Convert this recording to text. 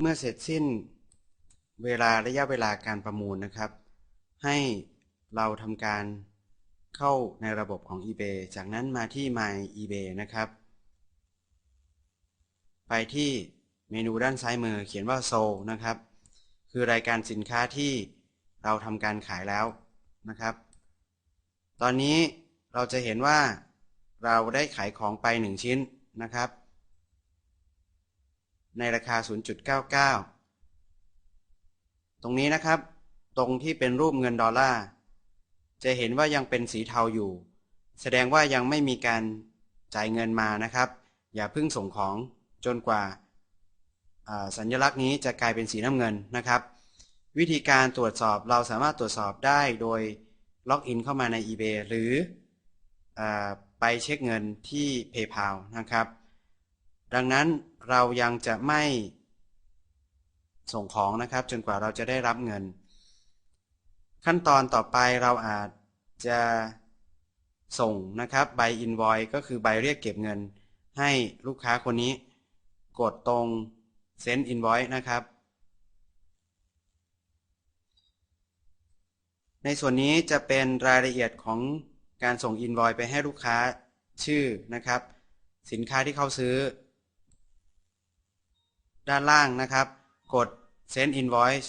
เมื่อเสร็จสิ้นเวลาระยะเวลาการประมูลนะครับ ให้เราทำการเข้าในระบบของ eBay จากนั้นมาที่ My eBay นะครับ ไปที่เมนูด้านซ้ายมือเขียนว่า Sold นะครับ คือรายการสินค้าที่เราทำการขายแล้วนะครับ ตอนนี้เราจะเห็นว่าเราได้ขายของไป 1 ชิ้นนะครับ ในราคา 0.99 ตรงนี้นะครับ ตรงที่เป็นรูปเงินดอลลาร์จะเห็นว่ายังเป็นสีเทาอยู่ แสดงว่ายังไม่มีการจ่ายเงินมานะครับ อย่าเพิ่งส่งของจนกว่าสัญลักษณ์นี้จะกลายเป็นสีน้ำเงินนะครับ วิธีการตรวจสอบเราสามารถตรวจสอบได้โดยล็อกอินเข้ามาใน eBay หรืออไปเช็คเงินที่ PayPal นะครับ ดังนั้นเรายังจะไม่ส่งของนะครับ จนกว่าเราจะได้รับเงิน ขั้นตอนต่อไปเราอาจจะส่งนะครับใบ invoice ก็คือใบเรียกเก็บเงิน ให้ลูกค้าคนนี้ กดตรง send invoice นะครับ ในส่วนนี้จะเป็นรายละเอียดของการส่ง invoice ไปให้ลูกค้าชื่อนะครับ สินค้าที่เขาซื้อ ด้านล่างนะครับ กด send invoice